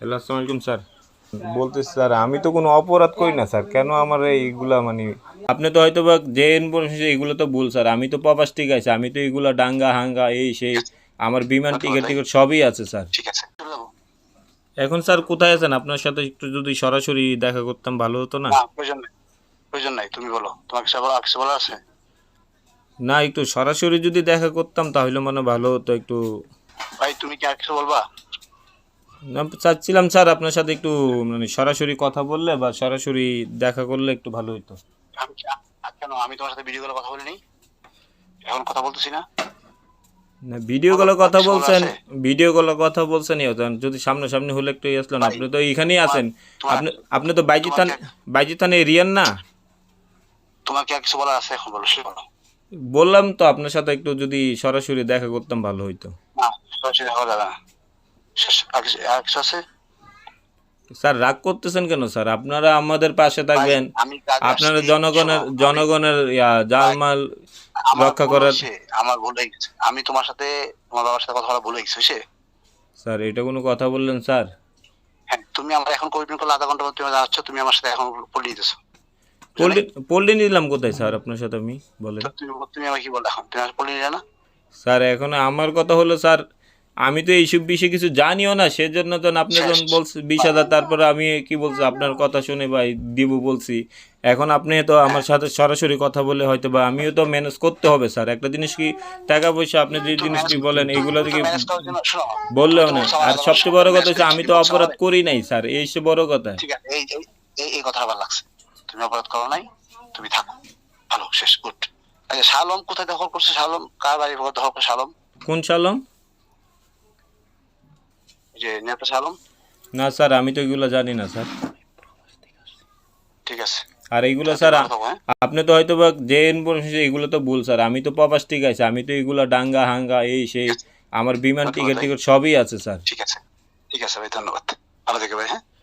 Hello আসসালামু আলাইকুম sir. বলতেছি স্যার আমি তো কোনো অপরাধ করি না স্যার। কেন আমার এইগুলা মানে আপনি তো হয়তো বা যে ইনফরমেশন এগুলো তো ভুল স্যার। আমি তো প্রবাস ঠিক আছে আমি তো এগুলো ডাঙ্গা হাঙ্গা এই সেই আমার বিমান টিকিট টিকিট সবই আছে স্যার। ঠিক আছে। এখন স্যার কোথায় আছেন? আপনার সাথে একটু যদি সরাসরি দেখা করতাম ভালো হতো না? না প্রয়োজন নেই প্রয়োজন নাই তুমি বলো। তোমার কিছু বলা আছে? না একটু সরাসরি যদি দেখা করতাম তাহলে মনে ভালো হতো একটু ভাই তুমি কি আর বলবা? চাচ্ছিলাম স্যার আপনার সাথে একটু মানে সরাসরি কথা বললে বা সরাসরি দেখা করলে একটু ভালো হতো আ- কেন? আমি তোমার সাথে ভিডিও কলে কথা বলিনি? এখন কথা বলতেছি না? না ভিডিও কলে কথা বলছেন ভিডিও কলে কথা বলছেন যদি সামনাসামনি হলে একটু ইয়ে আসলেন আপনি তো এখানেই আছেন। আপনি আপনি তো বাইজিতান তোমাকে- বাইজিতানে এরিয়ান না? তোমার কি আর কিছু বলার আছে এখন? বলো সে বলো। বললাম তো আপনার সাথে একটু যদি সরাসরি দেখা করতাম ভালো হইতো। না সরাসরি দেখা যাবে না। আছে? স্যার রাগ করতেছেন কেন স্যার? আপনারা আমাদের পাশে থাকবেন। আপনারা জনগণের জনগণের জালমাল রক্ষা করার আমার ভুল গেছে। আমি তোমার সাথে তোমার বাবার সাথে কথা বলা ভুল গেছে বুঝছে স্যার এটা কোনো কথা বললেন স্যার? হ্যাঁ তুমি আমার এখন কবির করলে আধা ঘণ্টা পর তুমি যাচ্ছ তুমি আমার সাথে এখন পড়ে দিতেছো। পোল্ট্রি নিলাম কোথায় স্যার আপনার সাথে আমি? বলেন। তুমি তুমি আমাকে কি বললে এখন? তুমি পড়ে নিলে না? স্যার এখন আমার কথা হলো স্যার আমি তো এইসব বিষয়ে কিছু জানিও না সেজন্য তো আপনি যখন বলছি বিশ হাজার তারপরে আমি কি বলছি আপনার কথা শুনে ভাই দিব বলছি। এখন আপনি তো আমার সাথে সরাসরি কথা বলে হয়তো বা আমিও তো ম্যানেজ করতে হবে স্যার। একটা জিনিস কি টাকা পয়সা আপনি যে জিনিসটি বলেন এগুলো থেকে বললেও না। আর সবচেয়ে বড় কথা হচ্ছে আমি তো অপরাধ করি নাই স্যার। এই সে বড় কথা। ঠিক আছে এই এই- এই কথাটা ভালো লাগছে। তুমি অপরাধ করো নাই তুমি থাকো। ভালো শেষ গুড আচ্ছা শালম কোথায় দখল করছে? শালম কার বাড়ি দখল করছে শালম? কোন এই যে নেতা আলম না স্যার আমি তো এগুলো জানি না স্যার। ঠিক আছে। আর এইগুলো স্যার হ্যাঁ? আপনি তো হয়তো বা যে ইনফরমেশন এগুলো তো ভুল স্যার। আমি তো প্রবাস ঠিক আছে আমি তো এগুলো ডাঙ্গা হাঙ্গা এই সেই আমার বিমান টিকিট টিকিট সবই আছে স্যার। ঠিক আছে ঠিক আছে ভাই ধন্যবাদ। ভালো থেকে ভাই হ্যাঁ।